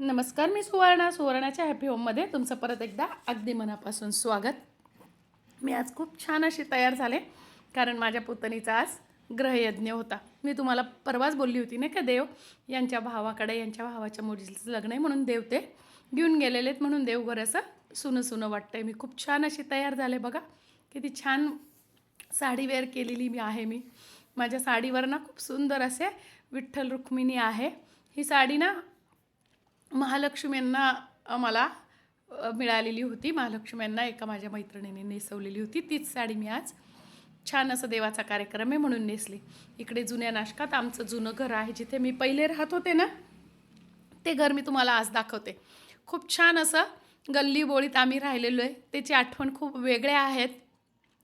नमस्कार मी सुवर्णा. सुवर्णाच्या हॅपी होममध्ये तुमचं परत एकदा अगदी मनापासून स्वागत. मी आज खूप छान अशी तयार झाले कारण माझ्या पुतणीचा आज ग्रहयज्ञ होता. मी तुम्हाला परवाच बोलली होती नाही का देव? यांच्या भावाकडे यांच्या भावाच्या मुलीचं लग्न आहे म्हणून देव ते घेऊन गेलेले आहेत म्हणून देवघर असं सुनं सुनं वाटतंय. मी खूप छान अशी तयार झाले बघा. किती छान साडी वेअर केलेली मी आहे मी. माझ्या साडीवर ना खूप सुंदर असे विठ्ठल रुक्मिणी आहे. ही साडी ना महालक्ष्मींना अ, मला मिळालेली होती. महालक्ष्म्यांना एका माझ्या मैत्रिणीने नेसवलेली होती. तीच साडी मी आज छान असं देवाचा कार्यक्रम आहे म्हणून नेसली. इकडे जुन्या नाशकात आमचं जुनं घर आहे. जिथे मी पहिले राहत होते ना ते घर मी तुम्हाला आज दाखवते. खूप छान असं गल्ली बोळीत आम्ही राहिलेलो आहे. त्याची आठवण खूप वेगळ्या आहेत.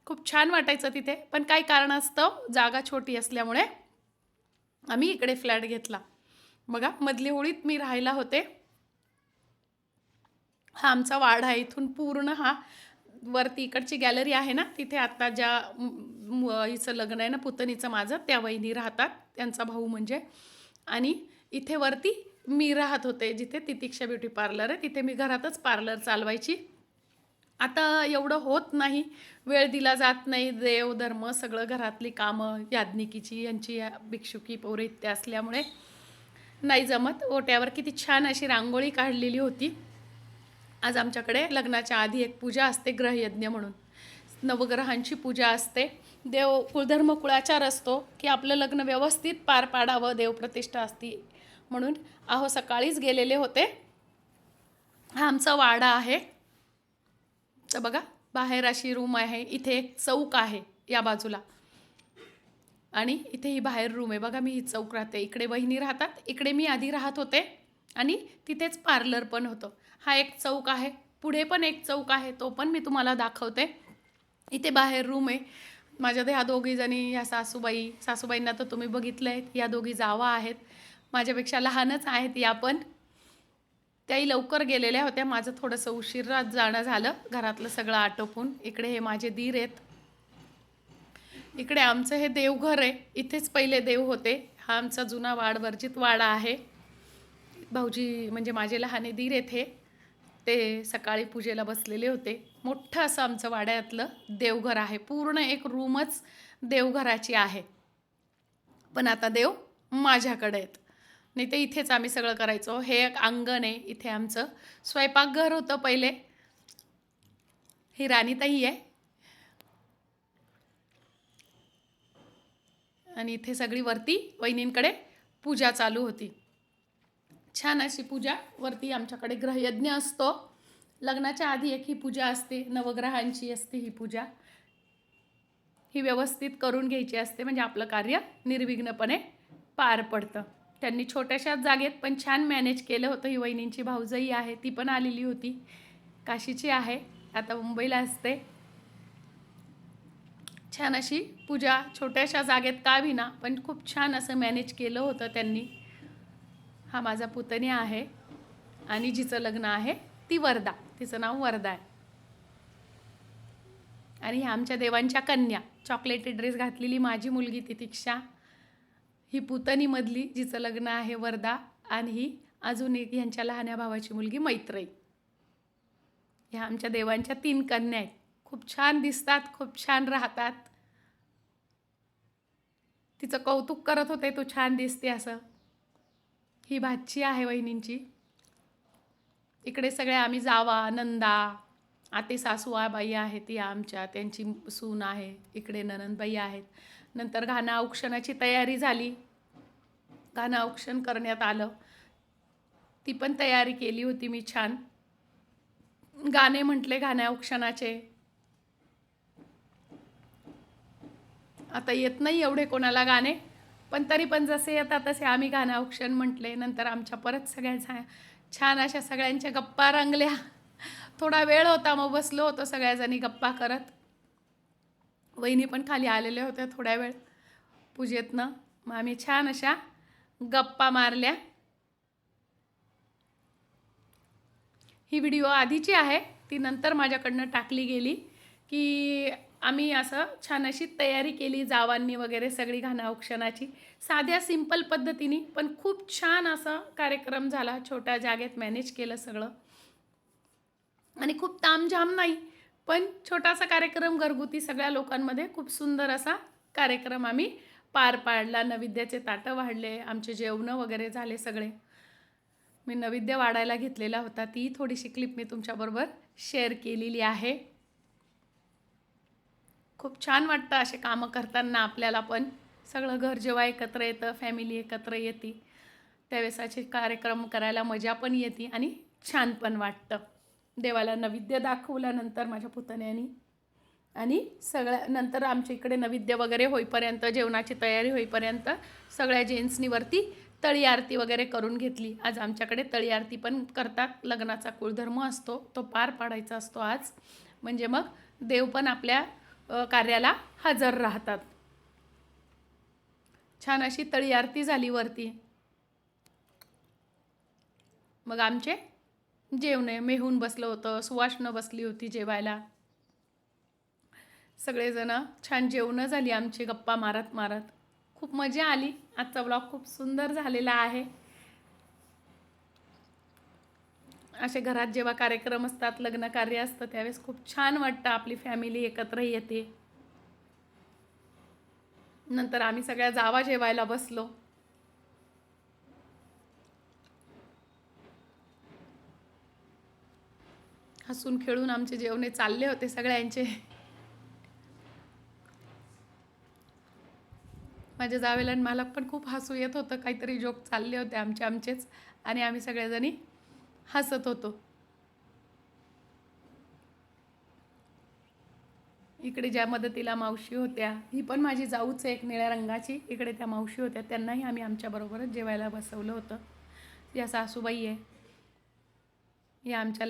खूप छान वाटायचं तिथे. पण काही कारणास्तव जागा छोटी असल्यामुळे आम्ही इकडे फ्लॅट घेतला. बघा मधली होळीत मी राहायला होते. हा आमचा वाडा आहे. इथून पूर्ण हा वरती इकडची गॅलरी आहे ना तिथे आत्ता ज्या हिचं लग्न आहे ना पुतणीचं माझं त्या वहिनी राहतात त्यांचा भाऊ म्हणजे. आणि इथे वरती मी राहत होते जिथे तितिक्षा ब्युटी पार्लर आहे तिथे मी घरातच पार्लर चालवायची. आता एवढं होत नाही वेळ दिला जात नाही देव धर्म सगळं घरातली कामं याज्ञिकीची यांची या भिक्षुकी पौरित्य असल्यामुळे नाही जमत. ओट्यावर किती छान अशी रांगोळी काढलेली होती. आज आमच्याकडे लग्नाच्या आधी एक पूजा असते ग्रहयज्ञ म्हणून. नवग्रहांची पूजा असते. देव कुळधर्म कुळाचार असतो की आपलं लग्न व्यवस्थित पार पाडावं देवप्रतिष्ठा असती म्हणून अहो सकाळीच गेलेले होते. हा आमचा वाडा आहे. तर बघा बाहेर अशी रूम आहे इथे एक चौक आहे या बाजूला. आणि इथे ही बाहेर रूम आहे. बघा मी ही चौक राहते. इकडे बहिणी राहतात इकडे मी आधी राहत होते. आणि तिथेच पार्लर पण होतं. हा एक चौक आहे. पुढे पण एक चौक आहे. तो पण मी तुम्हाला दाखवते. इथे बाहेर रूम आहे. माझ्या ह्या दोघीजणी ह्या सासूबाई सासूबाईंना तर तुम्ही बघितलं आहेत या दोघी जावा आहेत. माझ्यापेक्षा लहानच आहेत या पण. त्याही लवकर गेलेल्या होत्या. माझं थोडंसं उशिरात जाणं झालं. घरातलं सगळं आटोपून. इकडे हे माझे दीर आहेत. इकडे आमचं हे देवघर आहे. इथेच पहिले देव होते. हा आमचा जुना वाड वर्जित वाडा आहे. भाऊजी म्हणजे माझे लहाने दीर येथे. ते सकाळी पूजेला बसलेले होते. मोठं असं आमचं वाड्यातलं देवघर आहे. पूर्ण एक रूमच देवघराची आहे. पण आता देव माझ्याकडे आहेत. नाही ते इथेच आम्ही सगळं करायचो. हे एक अंगण आहे. इथे आमचं स्वयंपाकघर होतं पहिले. ही राणीताई आहे. आणि इथे सगळी वरती वहिनींकडे पूजा चालू होती. छान अशी पूजा वरती आमच्याकडे ग्रहयज्ञ असतो. लग्नाच्या आधी एक ही पूजा असते नवग्रहांची असते ही पूजा. ही व्यवस्थित करून घ्यायची असते म्हणजे आपलं कार्य निर्विघ्नपणे पार पडतं. त्यांनी छोट्याशा जागेत पण छान मॅनेज केलं होतं. ही वहिनींची भाऊजई आहे ती पण आलेली होती. काशीची आहे आता मुंबईला असते. छान अशी पूजा छोट्याशा जागेत का विना पण खूप छान असं मॅनेज केलं होतं त्यांनी. हा माझा पुतणी आहे आणि जिचं लग्न आहे ती वरदा. तिचं नाव वरदा आहे. आणि ह्या आमच्या देवांच्या कन्या चॉकलेटी ड्रेस घातलेली माझी मुलगी तितिक्षा ही पुतणीमधली जिचं लग्न आहे वरदा आणि ही अजून एक ह्यांच्या लहान्या भावाची मुलगी मैत्रई ह्या आमच्या देवांच्या तीन कन्या आहेत. खूप छान दिसतात खूप छान राहतात. तिचं कौतुक करत होते तू छान दिसते असं. ही भाची आहे वहिनींची. इकडे सगळ्या आम्ही जावा नंदा आते सासू बाई आहेत या आमच्या त्यांची सून आहे इकडे ननंदबाई आहेत. नंतर घाणा औक्षणाची तयारी झाली. घाणा औक्षण करण्यात आलं. ती पण तयारी केली होती मी छान. गाणे म्हटले घाण्या औक्षणाचे. आता येत नाही एवढे कोणाला गाणे. पण तरी पण जसे येतात तसे आम्ही गाणं औक्षण म्हटले नंतर आमच्या परत सगळ्या छान अशा सगळ्यांच्या गप्पा रंगल्या. थोडा वेळ होता मग बसलो होतो सगळ्याजणी गप्पा करत. वहिनी पण खाली आलेल्या होत्या थोड्या वेळ. पूजेतनं मग आम्ही छान अशा गप्पा मारल्या. ही व्हिडिओ आधीची आहे ती नंतर माझ्याकडनं टाकली गेली की आम्ही असं छान अशी तयारी केली जावांनी वगैरे सगळी घाणा औक्षणाची साध्या सिंपल पद्धतीने पण खूप छान असा कार्यक्रम झाला. छोट्या जागेत मॅनेज केलं सगळं. आणि खूप तामझाम नाही पण छोटासा कार्यक्रम घरगुती सगळ्या लोकांमध्ये खूप सुंदर असा कार्यक्रम आम्ही पार पाडला. नैवेद्याचे ताटं वाढले आमचे जेवणं वगैरे झाले सगळे. मी नैवेद्य वाढायला घेतलेला होता. ती थोडीशी क्लिप मी तुमच्याबरोबर शेअर केलेली आहे. खूप छान वाटतं असे कामं करताना आपल्याला पण. सगळं घर जेव्हा एकत्र येतं फॅमिली एकत्र येते त्यावेळेस असे कार्यक्रम करायला मजा पण येते आणि छान पण वाटतं. देवाला नैवेद्य दाखवल्यानंतर माझ्या पुतण्यानी आणि सगळ्या नंतर आमच्या इकडे नैवेद्य वगैरे होईपर्यंत जेवणाची तयारी होईपर्यंत सगळ्या जेंट्सनीवरती तळी आरती वगैरे करून घेतली. आज आमच्याकडे तळी आरती पण करतात. लग्नाचा कुळधर्म असतो तो पार पाडायचा असतो आज. म्हणजे मग देव पण आपल्या कार्याला हजर राहतात. छान अशी तळी आरती झाली वरती. मग आमचे जेवणे मेहून बसलं होतं सुवासनं बसली होती जेवायला. सगळेजण छान जेवणं झाली आमची गप्पा मारत मारत. खूप मजा आली. आजचा ब्लॉग खूप सुंदर झालेला आहे. असे घरात जेव्हा कार्यक्रम असतात लग्न कार्य असतं त्यावेळेस खूप छान वाटतं आपली फॅमिली एकत्र येते. नंतर आम्ही सगळ्या जावा जेवायला बसलो. हसून खेळून आमचे जेवणे चालले होते सगळ्यांचे. माझ्या जावेला आणि मला पण खूप हसू येत होतं. काहीतरी जोक चालले होते आमचे आमचेच आणि आम्ही सगळेजणी हसत होतो. इकडे ज्या मदतीला मावशी होत्या ही पण माझी जाऊच आहे एक निळ्या रंगाची इकडे त्या मावशी होत्या त्यांनाही आम्ही आमच्याबरोबरच जेवायला बसवलं होतं. या सासूबाई आहे. या आमच्या